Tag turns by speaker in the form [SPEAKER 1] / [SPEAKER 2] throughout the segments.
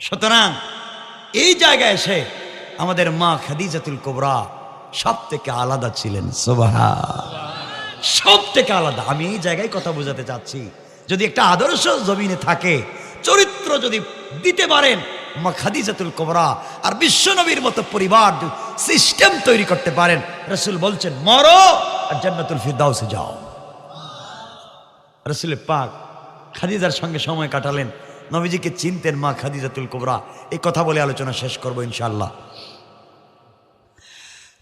[SPEAKER 1] সুতরাং এই জায়গায় এসে আমাদের মা খাদিজাতুল কোবরা সব থেকে আলাদা ছিলেন সোবাহা সব থেকে আলাদা। আমি এই জায়গায় কথা বোঝাতে চাচ্ছি, যদি একটা আদর্শ জমিনে থাকে, চরিত্র যদি দিতে পারেন মা খাদিজাতুল কোবরা আর বিশ্বনবীর মতো পরিবার সিস্টেম তৈরি করতে পারেন, রসুল বলছেন, মরো আর জান্নাতুল ফিরদাউসে যাও। রসুল পাক খাদিজার সঙ্গে সময় কাটালেন নবীজিকে চিনতেন মা খাদিজাতুল কোবরা। এই কথা বলে আলোচনা শেষ করব ইনশাল্লাহ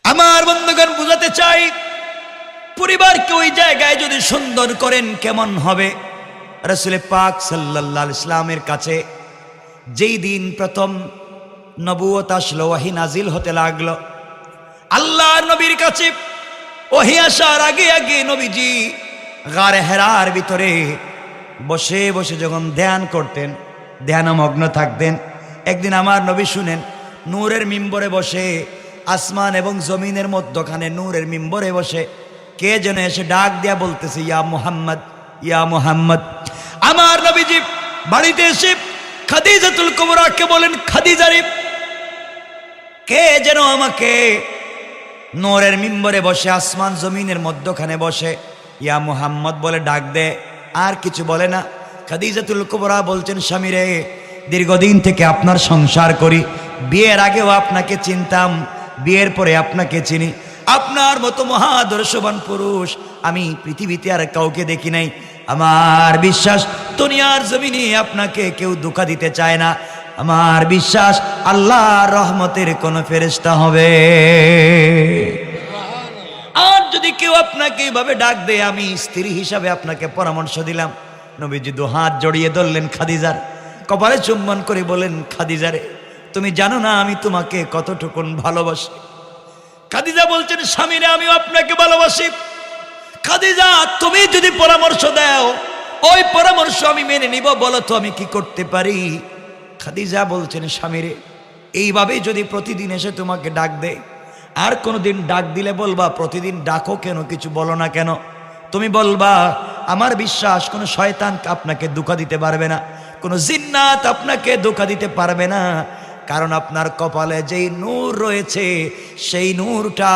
[SPEAKER 1] আমার বন্ধুগণ, বুঝাতে চাই, পরিবারকে ওই জায়গায় যদি সুন্দর করেন কেমন হবে? রসুল পাক সাল্লাহ ইসলামের কাছে যেই দিন প্রথম নবুয়ত আসলো, ওয়াহি নাজিল হতে লাগল, আল্লাহ নবীর কাছে ওহি আসার আগে আগে নবীজি গারে হেরার ভিতরে বসে বসে যখন ধ্যান করতেন, ধ্যানমগ্ন থাকতেন, একদিন আমার নবী শুনেন, নূরের মিম্বরে বসে, আসমান এবং জমিনের মধ্যখানে নূরের মিম্বরে বসে, কে যেন এসে ডাক দিয়া বলতেছে, ইয়া মুহাম্মদ ইয়া মুহাম্মদ। আমার নবীজি বাড়িতে এসে খাদিজাতুল কুবরাকে বলেন খাদিজারি কে যেন আমাকে নোরের মিম্বরে বসে, আসমান জমিনের মধ্যখানে বসে, ইয়া মুহাম্মদ বলে ডাক দে। আর কিছু বলে না। খাদিজাতুল কুবরা বলছেন স্বামী রে দীর্ঘদিন থেকে আপনার সংসার করি। বিয়ের আগেও আপনাকে চিনতাম, বিয়ের পরে আপনাকে চিনি। আপনার মতো মহাদর্শবান পুরুষ আমি পৃথিবীতে আর কাউকে দেখি নাই। আমার বিশ্বাস, দুনিয়ার জমিনে আপনাকে কেউ ধোকা দিতে চায় না। আমার বিশ্বাস, আল্লাহর রহমতের কোন ফেরেস্তা হবে। আর যদি কেউ আপনাকে এইভাবে ডাক দেয়, আমি স্ত্রী হিসাবে আপনাকে পরামর্শ দিলাম। নবীজি দু হাত জড়িয়ে ধরলেন খাদিজার। কপালে চুম্বন করে বলেন খাদিজারে, তুমি জানো না আমি তোমাকে কতটুকুন ভালোবাসি? খাদিজা বলছেন, স্বামীরে আমি আপনাকে ভালোবাসি। খাদিজা, তুমি যদি পরামর্শ দাও, ওই পরামর্শ আমি মেনে নিব, বলো তো আমি কি করতে পারি? খাদিজা বলছেন, স্বামীরে, এইভাবেই যদি প্রতিদিন এসে তোমাকে ডাক দেয় আর কোনোদিন ডাক দিলে বলবা, প্রতিদিন ডাকো কেন? কিছু বলো না কেন? তুমি বলবা, আমার বিশ্বাস, কোনো শয়তান আপনাকে ধোকা দিতে পারবে না, কোনো জিন্নাত আপনাকে ধোকা দিতে পারবে না, কারণ আপনার কপালে যেই নূর রয়েছে, সেই নূরটা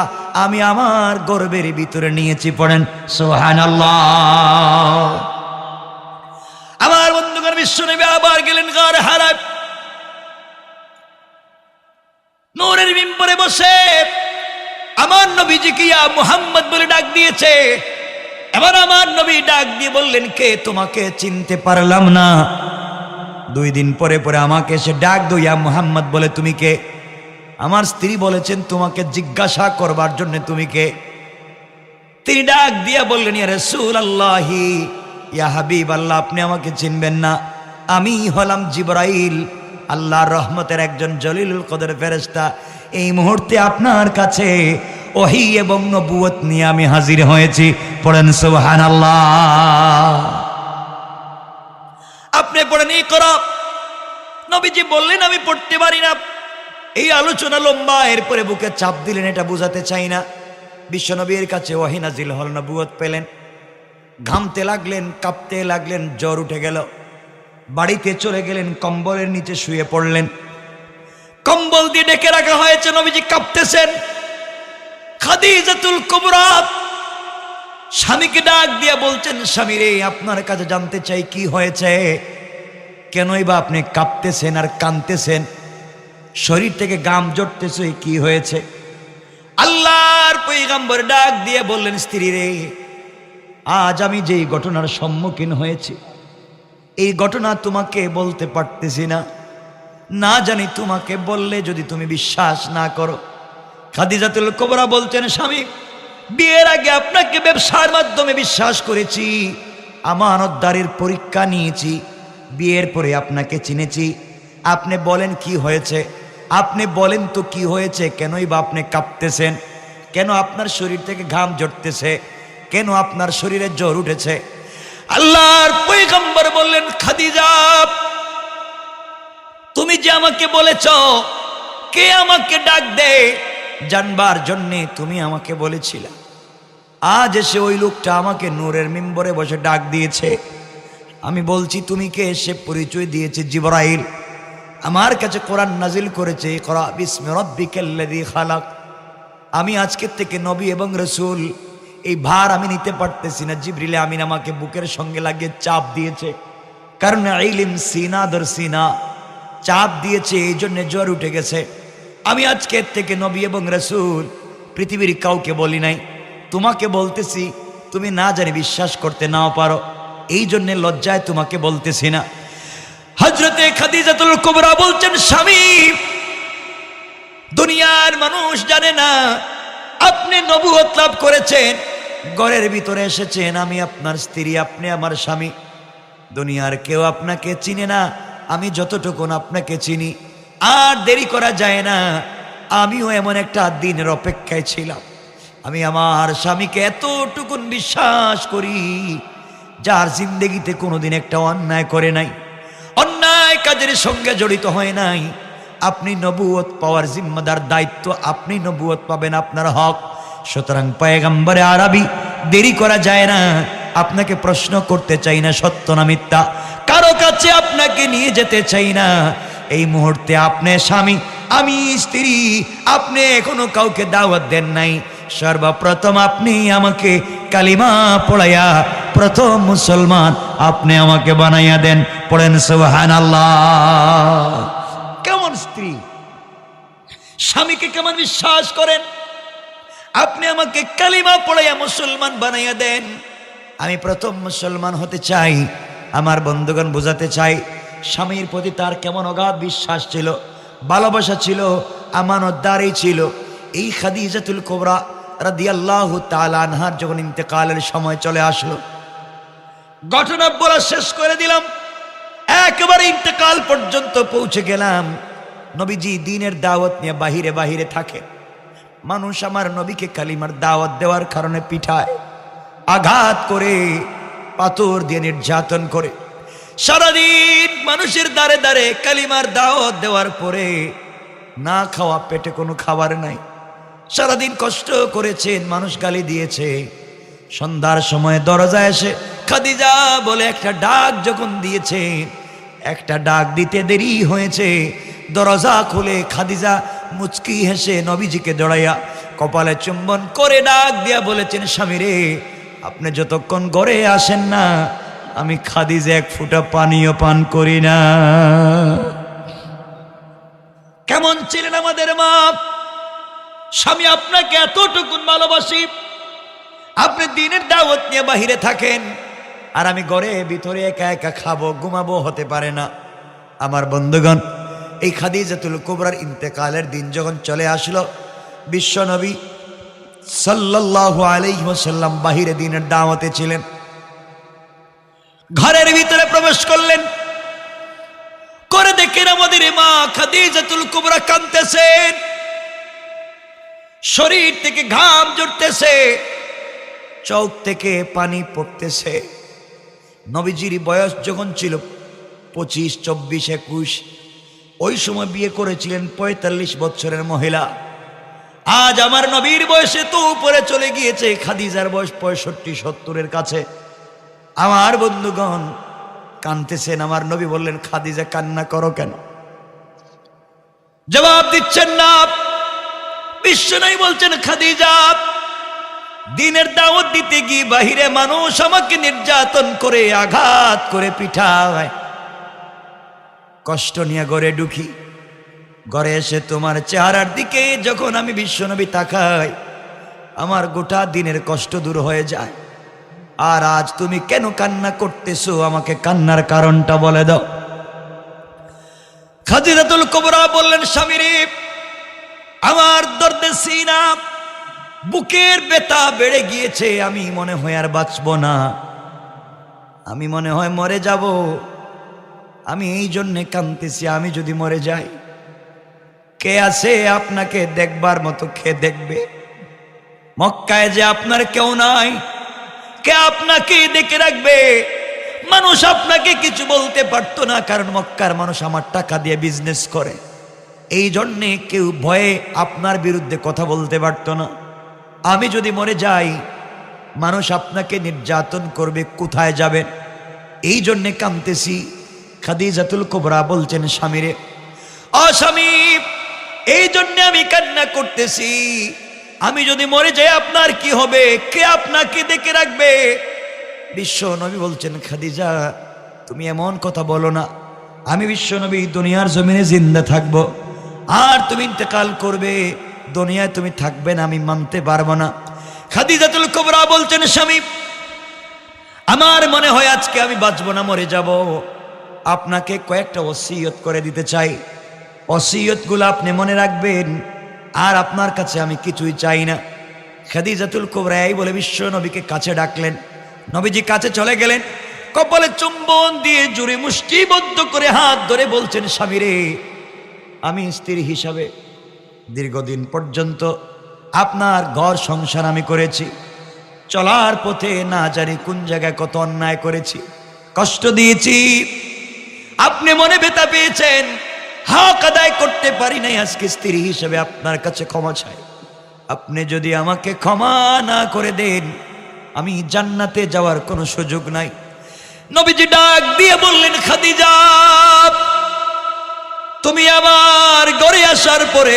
[SPEAKER 1] আমি আমার গর্বের ভিতরে নিয়েছি। পড়েন সোহান আমার বন্ধুগণ বিশ্ব নেবে আবার গেলেন গার হারায়। নূরের মিম্বরে বসে আমার নবীজিকে ইয়া মুহাম্মদ বলে ডাক দিয়েছে? এবার আমার নবী ডাক দিয়ে বললেন, কে তোমাকে চিনতে পারলাম না? দুই দিন পরে পরে আমাকে এসে ডাক দো ইয়া মুহাম্মদ বলে তুমি কে? আমার স্ত্রী বলেছেন, তোমাকে জিজ্ঞাসা করবার জন্য তুমি কে? তিনি ডাক দিয়া বললেন, ইয়া রসুল আল্লাহি ইয়া হাবিব আল্লাহ আপনি আমাকে চিনবেন না। আমি হলাম জিবরাইল, আল্লাহর রহমতের একজন জলিলুল কদর ফেরেস্তা এই মুহূর্তে আপনার কাছে ওহি এবং নবুয়ত নিয়ে আমি হাজির হয়েছি। পড়েন সোহান আল্লাহ আপনি পড়েন, এই করা। নবীজি বললেন, আমি পড়তে পারি না। এই আলোচনা লম্বা, এরপরে বুকে চাপ দিলেন, এটা বোঝাতে চাই না। বিশ্বনবীর কাছে ওহি নাজিল হল, নবুয়ত পেলেন। ঘামতে লাগলেন, কাঁপতে লাগলেন, জ্বর উঠে গেল। বাড়িতে চলে গেলেন, কম্বলের নিচে শুয়ে পড়লেন। কম্বল দিয়ে ডেকে রাখা হয়েছে, নবীজি কাঁপতেছেন। খাদিজাতুল কুবরা স্বামীকে ডাক দিয়ে বলছেন, স্বামী রে, আপনার কাছে জানতে চাই কি হয়েছে? কেনই বা আপনি কাঁপতেছেন আর কাঁদতেছেন? শরীর থেকে গাম জড়তেছে, কি হয়েছে? আল্লাহর পৈগম্বর ডাক দিয়ে বললেন, স্ত্রী রে, আজ আমি যেই ঘটনার সম্মুখীন হয়েছি, এই ঘটনা তোমাকে বলতে পারতেছি না। না জানি তোমাকে বললে যদি তুমি বিশ্বাস না করো। খাদিজাতুল কোবরা বলছেন, স্বামী, বিয়ের আগে আপনাকে ব্যবসার মাধ্যমে বিশ্বাস করেছি, আমানতদারির পরীক্ষা নিয়েছি, বিয়ের পরে আপনাকে চিনেছি। আপনি বলেন কি হয়েছে? আপনি বলেন তো কি হয়েছে? কেনই বা আপনি কাঁপতেছেন? কেন আপনার শরীর থেকে ঘাম জড়তেছে কেন আপনার শরীরে জ্বর উঠেছে? আল্লাহর পৈগম্বর বললেন, খাদিজা তুমি যে আমাকে বলেছ, কে আমাকে ডাক দে জানবার জন্যে তুমি আমাকে বলেছিলে। আজ এসে ওই লোকটা আমাকে নূরের মেম্বরে বসে ডাক দিয়েছে। আমি বলছি, তুমি কে? এসে পরিচয় দিয়েছে জিবরাইল। আমার কাছে কোরআন নাজিল করেছে খালাক। আমি আজকের থেকে নবী এবং রসুল। এই ভার আমি নিতে পারতেছি না, জিবরিলে আমিন আমাকে বুকের সঙ্গে লাগিয়ে চাপ দিয়েছে। কারণ ইলিম সিনা দর সিনা। চাপ দিয়েছে, এই জন্য জ্বর উঠে গেছে। আমি আজকের থেকে নবী এবং রসুল পৃথিবীর কাউকে বলি নাই। তোমাকে বলতেছি, তুমি না জানি বিশ্বাস করতে নাও পারো। এই জন্যে লজ্জায় তোমাকে বলতেছি না। হজরতে খাদিজাতুল কুবরা বলছেন, স্বামী, দুনিয়ার মানুষ জানে না, আপনি নবুয়ত লাভ করেছেন, ঘরের ভিতরে এসেছেন, আমি আপনার স্ত্রী, আপনি আমার স্বামী। দুনিয়ার কেউ আপনাকে চিনে না আমি যতটুকুন আপনাকে চিনি, আর দেরি করা যায় না। আমিও এমন একটা দিনের অপেক্ষায় ছিলাম। আমি আমার স্বামীকে এতটুকুন বিশ্বাস করি, যার জিন্দগিতে কোনোদিন একটা অন্যায় করে নাই। অন্যায় কাজের সঙ্গে জড়িত হয় নাই। আপনি নবুয়ত পাওয়ার জিম্মাদার দায়িত্ব আপনি নবুয়ত পাবেন আপনার হক। সুতরাং পায়গাম্বারে আরবি, দেরি করা যায় না। আপনাকে প্রশ্ন করতে চাই না, সত্য না মিথ্যা? কারও কাছে আপনাকে নিয়ে যেতে চাই না। এই মুহূর্তে আপনি স্বামী, আমি স্ত্রী, আপনি এখনও কাউকে দাওয়াত দেন নাই। সর্বপ্রথম আপনি আমাকে কালিমা পড়াইয়া, প্রথম মুসলমান আপনি আমাকে বানাইয়া দেন। পড়েন সুবহান কেমন স্ত্রী? স্বামীকে কেমন বিশ্বাস করেন? আপনি আমাকে কালিমা পড়াইয়া মুসলমান বানাইয়া দেন। আমি প্রথম মুসলমান হতে চাই, আমার বন্ধুগণ বোঝাতে চাই, স্বামীর প্রতি তার কেমন অগাধ বিশ্বাস ছিল, ভালোবাসা ছিল, আমানতদারি ছিল। এই খাদি খাদিজাতুল কোবরা রাদিয়াল্লাহু তাআলা আনহার যখন ইন্তেকালের সময় চলে আসলো, ঘটনা বলা শেষ করে দিলাম। একেবারে ইন্তেকাল পর্যন্ত পৌঁছে গেলাম। নবীজি দিনের দাওয়াত নিয়ে বাহিরে বাহিরে থাকে। মানুষ আমার নবীকে কালিমার দাওয়াত দেওয়ার কারণে পিঠায়। আঘাত করে, পাথর দিয়ে নির্যাতন করে। সারাদিন মানুষের দ্বারে দ্বারে কালিমার দাওয়াত দেওয়ার পরে না খাওয়া পেটে কোনো খাবার নাই। সারাদিন কষ্ট করেছেন, মানুষ গালি দিয়েছে। সন্ধ্যার সময় দরজা এসে খাদিজা বলে একটা ডাক যখন দিয়েছে, একটা ডাক দিতে দেরি হয়েছে। দরজা খুলে খাদিজা মুচকি হেসে নবীজিকে জড়াইয়া কপালে চুম্বন করে ডাক দিয়া বলেছেন, স্বামী রে আপনি যতক্ষণ ঘরে আসেন না, আমি খাদিজা এক ফুটা পানীয় পান করি না। কেমন ছিলেন আমাদের মা? স্বামী, আপনাকে এতটুকুন ভালোবাসি। আপনি দিনের দাওয়াত নিয়ে বাহিরে থাকেন, আর আমি ঘরে ভিতরে একা একা খাব, ঘুমাবো হতে পারে না। আমার বন্ধুগণ, এই খাদিজাতুল কুবরার ইন্তেকালের দিন যখন চলে আসলো বিশ্বনবী সাল্লাল্লাহু আলাইহি ওয়াসাল্লাম বাহিরে দিনের দাওয়াতে ছিলেন। ঘরের ভিতরে প্রবেশ করলেন। করে দেখেন আমাদের মা খাদিজাতুল কুবরা কাঁদতেছেন। শরীর থেকে ঘাম জড়তেছে। চোখ থেকে পানি পড়তেছে। নবীজির বয়স যখন ছিল পঁচিশ, চব্বিশ, একুশ, ওই সময় বিয়ে করেছিলেন পঁয়তাল্লিশ বছরের মহিলা। আজ আমার নবীর বয়সে তো উপরে চলে গিয়েছে, খাদিজার বয়স পঁয়ষট্টি, সত্তরের কাছে। আমার বন্ধুগণ কানতেছেন, আমার নবী বললেন, খাদিজা, কান্না করো কেন? জবাব দিচ্ছেন না। বিশ্ব নাই বলছেন, খাদিজা, দিনের দাওয়াত দিতে গিয়ে বাহিরে মানুষ আমাকে নির্যাতন করে, আঘাত করে পিঠায়। কষ্ট নিয়ে গড়ে ঢুকি। ঘরে এসে তোমার চেহারার দিকে যখন আমি বিশ্বনবী তাকাই, আমার গোটা দিনের কষ্ট দূর হয়ে যায়। আর আজ তুমি কেন কান্না করতেছো? আমাকে কান্নার কারণটা বলে দাও। খাদিজাতুল কুবরা বললেন, স্বামীরে, আমার দর্দে সিনা, বুকের বেতা বেড়ে গিয়েছে, আমি মনে হয় আর বাঁচব না। আমি মনে হয় মরে যাব। আমি এই জন্যে কাঁদতেছি, আমি যদি মরে যাই কে আছে আপনাকে দেখবার মতো কে দেখবে? মক্কায় যে আপনার কেউ নাই, কে আপনাকে দেখে রাখবে? মানুষ আপনাকে কিছু বলতে পারতো না, কারণ মক্কার মানুষ আমার টাকা দিয়ে বিজনেস করে। এই জন্যে কেউ ভয়ে আপনার বিরুদ্ধে কথা বলতে পারতো না। আমি যদি মরে যাই, মানুষ আপনাকে নির্যাতন করবে, কোথায় যাবেন এই জন্যে কামতেছি খাদিজাতুল কোবরা বলছেন স্বামীরে অস্বামী এই জন্য আমি কান্না করতেছি। আমি যদি মরে যাই, আপনার কি হবে? কে আপনাকে দেখে রাখবে? বিশ্ব নবী বলছেন, খাদিজা, তুমি এমন কথা বলো না। আমি বিশ্ব নবী, দুনিয়ার জমিনে জিন্দা থাকব। আর তুমি ইন্তেকাল করবে। দুনিয়ায় তুমি থাকবে না, আমি মানতে পারব না। খাদিজাতুল কুবরা বলছেন, স্বামী, আমার মনে হয় আজকে আমি বাঁচবো না, মরে যাব। আপনাকে কয়েকটা ওসিয়ত করে দিতে চাই। ওসিয়তগুলো আপনি মনে রাখবেন, আর আপনার কাছে আমি কিছুই চাই না। খাদিজাতুল কোবরাই বলে বিশ্ব নবীকে কাছে ডাকলেন। নবীজি কাছে চলে গেলেন, কপালে চুম্বন দিয়ে জুড়ে মুষ্টিবদ্ধ করে হাত ধরে বলছেন স্বামীরে আমি স্ত্রী হিসাবে দীর্ঘদিন পর্যন্ত আপনার ঘর সংসার আমি করেছি। চলার পথে না জানি কোন জায়গায় কত অন্যায় করেছি। কষ্ট দিয়েছি। আপনি মনে বেতা পেয়েছেন হক আদায় করতে পারি নাই, আজকে স্ত্রী হিসেবে আপনার কাছে ক্ষমা চাই। আপনি যদি আমাকে ক্ষমা না করে দেন, আমি জান্নাতে যাওয়ার কোনো সুযোগ নাই। নবীজি ডাক দিয়ে বললেন, খাদিজা, তুমি আমার গড়ে আসার পরে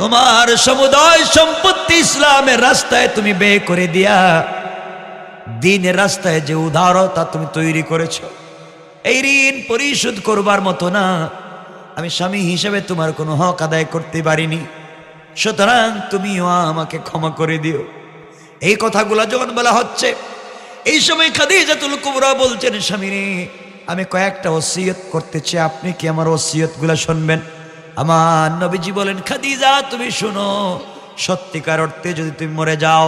[SPEAKER 1] তোমার সমুদায় সম্পত্তি ইসলামের রাস্তায় তুমি বে করে দিয়া, দিনের রাস্তায় যে উদারতা তুমি তৈরি করেছ, এই ঋণ পরিশোধ করবার মতো না। আমি স্বামী হিসেবে তোমার কোনো হক আদায় করতে পারিনি। সুতরাং তুমিও আমাকে ক্ষমা করে দিও। এই কথাগুলো যখন বলা হচ্ছে, এই সময় খাদিজাতুল কুবরা বলছেন, স্বামী আমি কয়েকটা ওসিয়ত করতে চাই। আপনি কি আমার ওসিয়তগুলো শুনবেন? আমার নবীজি বলেন, খাদিজা, তুমি শুনো। সত্যিকার অর্থে যদি তুমি মরে যাও,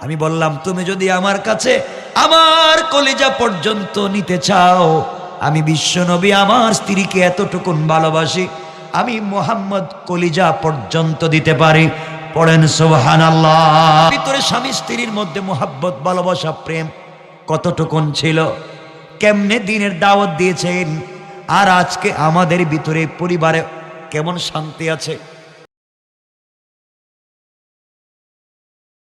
[SPEAKER 1] আমি বললাম, তুমি যদি আমার কাছে আমার কলিজা পর্যন্ত নিতে চাও আমি বিশ্বনবী, আমার স্ত্রীকে এতটুকুন ভালোবাসি, আমি মোহাম্মদ কলিজা পর্যন্ত দিতে পারি। পড়েন সোহান আল্লাহ ভিতরে স্বামী স্ত্রীর মধ্যে মোহাব্বত, ভালোবাসা, প্রেম কতটুকুন ছিল? কেমনে দিনের দাওয়াত দিয়েছেন? আর আজকে আমাদের ভিতরে পরিবারে কেমন শান্তি আছে?